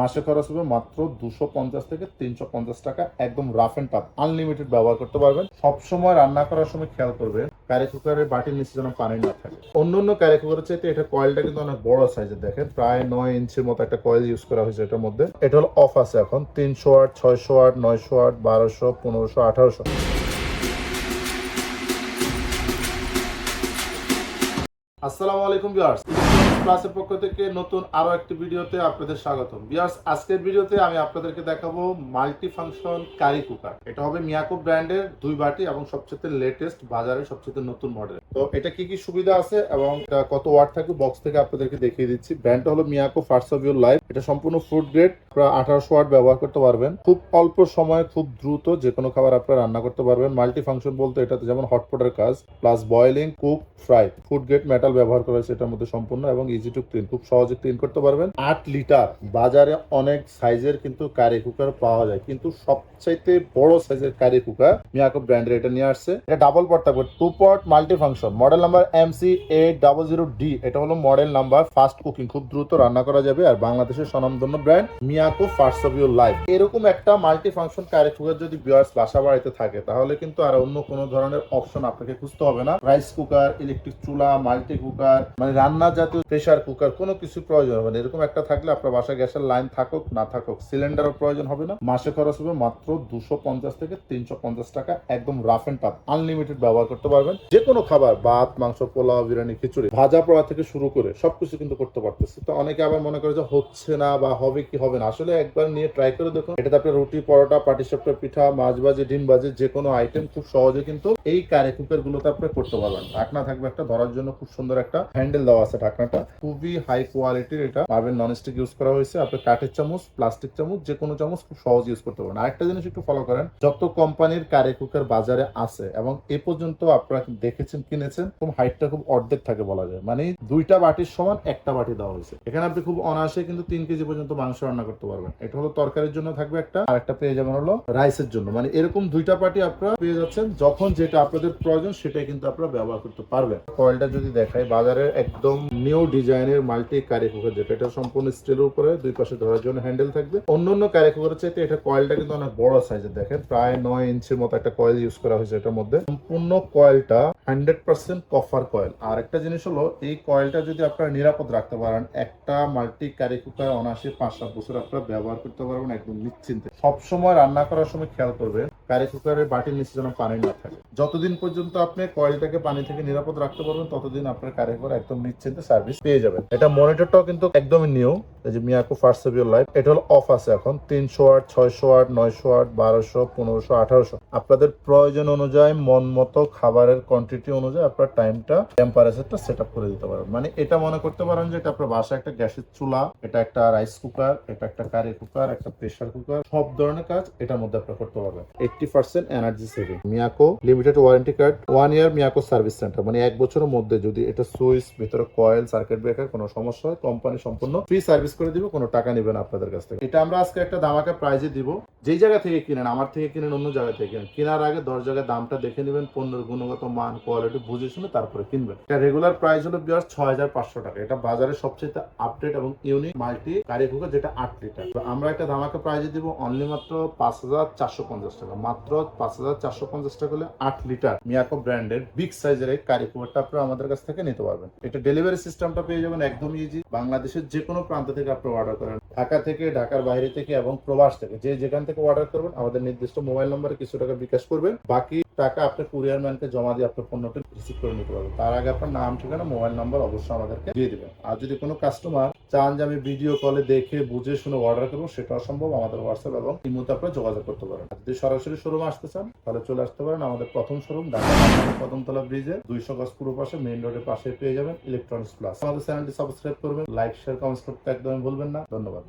মাসে খরচ হবে মাত্র দুশো পঞ্চাশ থেকে তিনশো পঞ্চাশ টাকা, একদম রাফ এন্ড টাফ আনলিমিটেড ব্যবহার করতে পারবেন। সবসময় রান্না করার সময় খেয়াল করবেন ক্যারি কুকারের বাটির নিচে যেন পানি না থাকে। অন্য অন্য ক্যারি কুকারের চাইতে এটা কয়েলটা কিন্তু অনেক বড় সাইজের দেখেন, প্রায় নয় ইঞ্চির মতো একটা কয়েল ইউজ করা হয়েছে এটার মধ্যে। এটা হলো অফ আছে এখন, তিনশো আট, ছয়শো আট, নয়শো আট, বারোশো, পনেরোশো, আঠারোশো। আসসালামু আলাইকুম বিয়ার্স ক্লাসের পক্ষ থেকে নতুন আরও একটি ভিডিওতে আপনাদের স্বাগতম। বিয়ার্স আজকের ভিডিওতে আমি আপনাদেরকে দেখাবো মাল্টি ফাংশন কারি কুকার। এটা হবে মিয়াকো ব্র্যান্ডের দুই বাটি এবং সবচেয়ে লেটেস্ট বাজারে সবচেয়ে নতুন মডেল তো এটা কি কি সুবিধা আছে এবং কত ওয়াট থাকবে বক্স থেকে আপনাদেরকে দেখিয়ে দিচ্ছি। ব্র্যান্ডটা হলো Miyako first of your life এটা সম্পূর্ণ ফুড গ্রেড আপনারা আঠারোশো ওয়াট ব্যবহার করতে পারবেন। খুব অল্প সময়ে খুব দ্রুত যে কোনো খাবার আপনারা রান্না করতে পারবেন। মাল্টি ফাংশন বলতে এটাতে যেমন হটপটের কাজ plus boiling cook fry food grade metal ব্যবহার করা হয়েছে এটার মধ্যে সম্পূর্ণ এবং ইজি টু ক্লিন খুব সহজে ক্লিন করতে পারবেন। আট লিটার বাজারে অনেক সাইজের কিন্তু কারি কুকার পাওয়া যায়। কিন্তু সবচাইতে বড় সাইজের কারি কুকার মিয়াকো ব্র্যান্ডের এটা নিয়ে আসছে। এটা ডাবল পট থাকবে two pot multifunction model number M C eight double zero D এটা হলো মডেল নাম্বার ফাস্ট কুকিং খুব দ্রুত রান্না করা যাবে আর বাংলাদেশের স্বনামধন্য brand Miyako first of your life এরকম একটা মাল্টি ফাংশন কারি কুকার যদি বিয়ার্স বাসা বাড়িতে থাকে, তাহলে কিন্তু আর অন্য কোনো ধরনের অপশন আপনাকে খুঁজতে হবে না। রাইস কুকার ইলেকট্রিক চুলা মাল্টি কুকার মানে রান্না জাতীয় প্রেসার কুকার কোনো কিছু প্রয়োজন হবে না। এরকম একটা থাকলে আপনার বাসায় গ্যাসের লাইন থাকুক, না থাকুক সিলিন্ডারও প্রয়োজন হবে না। মাসে খরচ হবে মাত্র দুশো পঞ্চাশ থেকে তিনশো পঞ্চাশ টাকা। একদম রাফ এন্ড টাফ আনলিমিটেড ব্যবহার করতে পারবেন। যে কোনো খাবার, ভাত, মাংস, পোলাও, বিরিয়ানি, খিচুড়ি, ভাজা পোড়া থেকে শুরু করে সবকিছু কিন্তু করতে পারতেছি। তো অনেকে আবার মনে করে যে হচ্ছে না বা হবে কি হবে না। আসলে একবার নিয়ে ট্রাই করে দেখুন। এটাতে আপনার রুটি, পরোটা পাটিসাপটা পিঠা, মাছ ভাজি, ডিম ভাজি যে কোনো আইটেম খুব সহজে কিন্তু এই কারে কুকার গুলোতে আপনি করতে পারবেন। ঢাকনা থাকবে একটা, ধরার জন্য খুব সুন্দর একটা হ্যান্ডেল দেওয়া আছে ঢাকনাটা। খুবই হাই কোয়ালিটির এটা। পাবেন ননস্টিক ইউজ করা হয়েছে। আপনি কাঠের চামচ প্লাস্টিক চামচ যে কোনো চামচ খুব সহজ ইউজ করতে পারবেন। আরেকটা জিনিস একটু ফলো করেন। যত কোম্পানির কারে কুকার বাজারে আছে এবং এ পর্যন্ত আপনারা দেখেছেন, কিনেছেন? খুব হাইটটা খুব অর্ধেক থাকে বলা যায়। মানে দুইটা বাটির সমান একটা বাটি দেওয়া হয়েছে। এখানে আপনি খুব অনায়াসে কিন্তু তিন কেজি পর্যন্ত মাংস রান্না করতে পারবেন। এটা হলো তরকারির জন্য থাকবে একটা। আর একটা পেয়ে যাবেন হলো রাইসের জন্য। মানে এরকম দুইটা পার্টি আপনারা পেয়ে যাচ্ছেন, যখন যেটা আপনাদের প্রয়োজন সেটাই কিন্তু আপনারা ব্যবহার করতে পারবেন। কয়েলটা যদি দেখাই বাজারে একদম নিউ ডিজাইনের মাল্টি কারি কুকার যেটা, এটা সম্পূর্ণ স্টিলের উপরে দুই পাশে ধরার জন্য হ্যান্ডেল থাকবে। অন্য অন্য কারি কুকারের চাইতে এটা কয়েলটা কিন্তু অনেক বড় সাইজের দেখেন, প্রায় নয় ইঞ্চির মতো একটা কয়েল ইউজ করা হয়েছে এটার মধ্যে। সম্পূর্ণ কয়েলটা হান্ড্রেড পার্সেন্ট কফার কয়েল আর একটা জিনিস হলো, এই কয়েলটা যদি আপনারা নিরাপদ রাখতে পারেন, একটা মাল্টি কারি কুকার অনায়াসে পাঁচ সাত বছর আপনারা ব্যবহার করতে পারবেন একদম নিশ্চিন্তে। সবসময় রান্না করার সময় খেয়াল করবেন কারি কুকারের বাটির নিচে যেন পানি না থাকে। যতদিন পর্যন্ত আপনি কয়েলটাকে পানি থেকে নিরাপদ রাখতে পারবেন, ততদিন আপনার কারি কুকার একদম নিশ্চিন্তে সার্ভিস পেয়ে যাবেন। এটা মনিটরটাও কিন্তু একদমই নিউ এই যে মিয়াকো ফার্স্ট অফ লাইফ এটা হলো অফ আছে এখন। তিনশো আট, ছয়শো আট, নয়শো আট, বারোশো, পনেরোশো, আঠারোশো। আপনাদের প্রয়োজন অনুযায়ী, মন মতো, খাবারের কোয়ান্টিটি অনুযায়ী আপনার টাইমটা টেম্পারেচারটা সেট আপ করে দিতে পারেন। মানে এটা মনে করতে পারেন যে এটা আপনার বাসায় একটা গ্যাসের চুলা, এটা একটা রাইস কুকার এটা একটা কারি কুকার একটা প্রেসার কুকার সব ধরনের কাজ এটার মধ্যে আপনার করতে পারবেন eighty percent energy saving. Miyako limited warranty card one year Miyako service centre. মানে এক বছরের মধ্যে যদি এটা সুইচ, ভিতরে কয়েল সার্কিট ব্রেকার কোনো সমস্যা হয় কোম্পানি সম্পূর্ণ ফ্রি সার্ভিস করে দিব, কোনো টাকা নেবেন আপনাদের কাছ থেকে। এটা আমরা আজকে একটা দামাকা প্রাইজে দিব। যেই জায়গা থেকে কিনেন, আমার থেকে কিনেন, অন্য জায়গা থেকে কিনেন, কেনার আগে দশ জায়গায় দামটা দেখে নেবেন, পণ্যের গুণগত মান কোয়ালিটি বুঝে শুনে তারপরে কিনবেন। এটা রেগুলার প্রাইস হলো বিয়ার ছয় হাজার পাঁচশো টাকা। এটা বাজারে সবচেয়ে আপডেট এবং ইউনিক মাল্টি কারি কুকার যেটা আট লিটার আমরা একটা ধামাকা প্রাইজে দিব অনলি মাত্র পাঁচ হাজার চারশো পঞ্চাশ টাকা। মাত্র পাঁচ হাজার চারশো পঞ্চাশ টাকা হলে আট লিটার মিয়াকো ব্র্যান্ডের বিগ সাইজের এই কারি কুকারটা আপনারা আমাদের কাছ থেকে নিতে পারবেন। এটা ডেলিভারি সিস্টেমটা পেয়ে যাবেন একদম ইজি বাংলাদেশের যে কোনো প্রান্ত থেকে আপনি অর্ডার করেন। ঢাকা থেকে, ঢাকার বাইরে থেকে এবং প্রবাস থেকে। যে যেখান থেকে অর্ডার করবেন, আমাদের নির্দিষ্ট মোবাইল নম্বরে কিছু টাকা বিকাশ করবেন। বাকি টাকা আপনার কুরিয়ার ম্যানকে জমা দিয়ে আপনার পণ্যটি রিসিভ করে নিতে পারবেন। তার আগে আপনার নাম, ঠিকানা মোবাইল নাম্বার অবশ্যই আমাদেরকে দিয়ে দেবেন। আর যদি কোনো কাস্টমার চান যে আমি ভিডিও কলে দেখে, বুঝে, শুনে অর্ডার করব সেটা অসম্ভব আমাদের হোয়াটসঅ্যাপ এবং ইমোতে আপনারা যোগাযোগ করতে পারেন। যদি সরাসরি শোরুম আসতে চান, তাহলে চলে আসতে পারেন আমাদের প্রথম শোরুম ঢাকা কদমতলা ব্রিজে দুইশো গজ পুরো পাশে মেইন রোডের পাশে পেয়ে যাবেন ইলেকট্রনিক্স প্লাস আমাদের চ্যানেলটি সাবস্ক্রাইব করবেন লাইক শেয়ার কমেন্টস করতে একদমই ভুলবেন না। ধন্যবাদ।